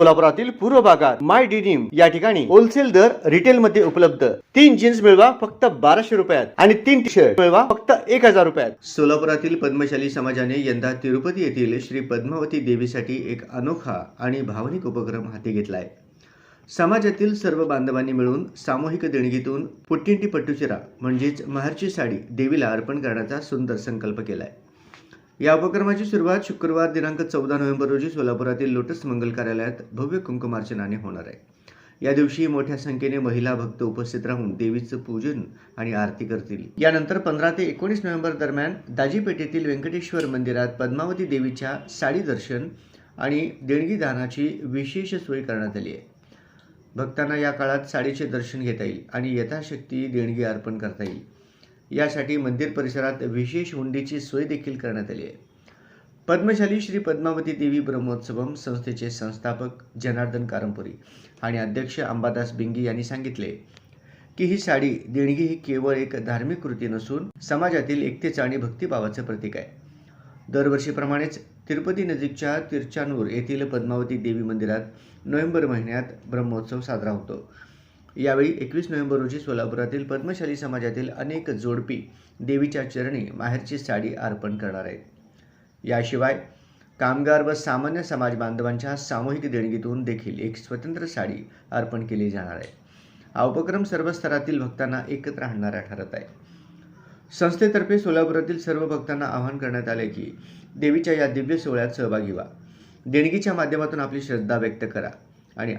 सोलापुरातील पूर्व भागात माय डिनिम या ठिकाणी होलसेल दर रिटेल मध्ये उपलब्ध. तीन जीन्स मिळवा फक्त बाराशे रुपयात आणि तीन टी शर्ट मिळवा फक्त एक हजार रुपयात. सोलापुरातील पद्मशाली समाजाने यंदा तिरुपती येथील श्री पद्मावती देवीसाठी एक अनोखा आणि भावनिक उपक्रम हाती घेतलाय. समाजातील सर्व बांधवांनी मिळून सामूहिक देणगीतून पुट्टिंटी पट्टुचिरा म्हणजेच महारची साडी देवीला अर्पण करण्याचा सुंदर संकल्प केलाय. या उपक्रमाची सुरुवात शुक्रवार दिनांक चौदा नोव्हेंबर रोजी सोलापुरातील लोटस मंगल कार्यालयात भव्य कुंकुमार्चनाने होणार आहे. या दिवशी मोठ्या संख्येने महिला भक्त उपस्थित राहून देवीचं पूजन आणि आरती करतील. यानंतर पंधरा ते एकोणीस नोव्हेंबर दरम्यान दाजीपेठेतील व्यंकटेश्वर मंदिरात पद्मावती देवीच्या साडी दर्शन आणि देणगी दानाची विशेष सोय करण्यात आली आहे. भक्तांना या काळात साडीचे दर्शन घेता येईल आणि यथाशक्ती देणगी अर्पण करता येईल. यासाठी मंदिर परिसरात विशेष हुंडीची सोय देखील करण्यात आली आहे. पद्मशाली श्री पद्मावती देवी ब्रह्मोत्सवम संस्थेचे संस्थापक जनार्दन कारंपुरी आणि अध्यक्ष अंबादास बिंगी यांनी सांगितले की ही साडी देणगी ही केवळ एक धार्मिक कृती नसून समाजातील एकतेचं आणि भक्तिभावाचं प्रतीक आहे. दरवर्षीप्रमाणेच तिरुपती नजीकच्या तिरचानूर येथील पद्मावती देवी मंदिरात नोव्हेंबर महिन्यात ब्रह्मोत्सव साजरा होतो. यावेळी एकवीस नोव्हेंबर रोजी सोलापुरातील पद्मशाली समाजातील अनेक जोडपी देवीच्या चरणी माहेरची साडी अर्पण करणार आहेत. याशिवाय कामगार व सामान्य समाज बांधवांच्या सामूहिक देणगीतून देखील एक स्वतंत्र साडी अर्पण केली जाणार आहे. हा उपक्रम सर्व स्तरातील भक्तांना एकत्र आणणारा ठरत आहे. संस्थेतर्फे सोलापुरातील सर्व भक्तांना आवाहन करण्यात आले की देवीच्या या दिव्य सोहळ्यात सहभागी व्हा. देणगीच्या माध्यमातून आपली श्रद्धा व्यक्त करा आणि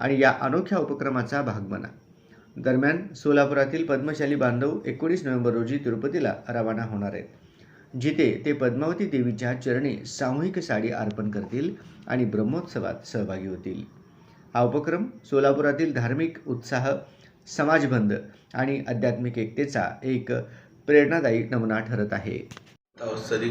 आणि या अनोख्या उपक्रमाचा भाग बना. दरम्यान सोलापुरातील पद्मशाली बांधव एकोणीस नोव्हेंबर रोजी तिरुपतीला रवाना होणार आहेत. जिथे ते पद्मावती देवीच्या चरणी सामूहिक साडी अर्पण करतील आणि ब्रह्मोत्सवात सहभागी होतील. हा उपक्रम सोलापुरातील धार्मिक उत्साह समाजबंध आणि आध्यात्मिक एकतेचा एक प्रेरणादायी नमुना ठरत आहे. సరి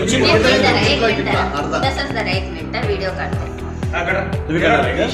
म्हणजे तसंच जरा एक मिनिट व्हिडिओ काढतो. तुम्ही करणार आहे का?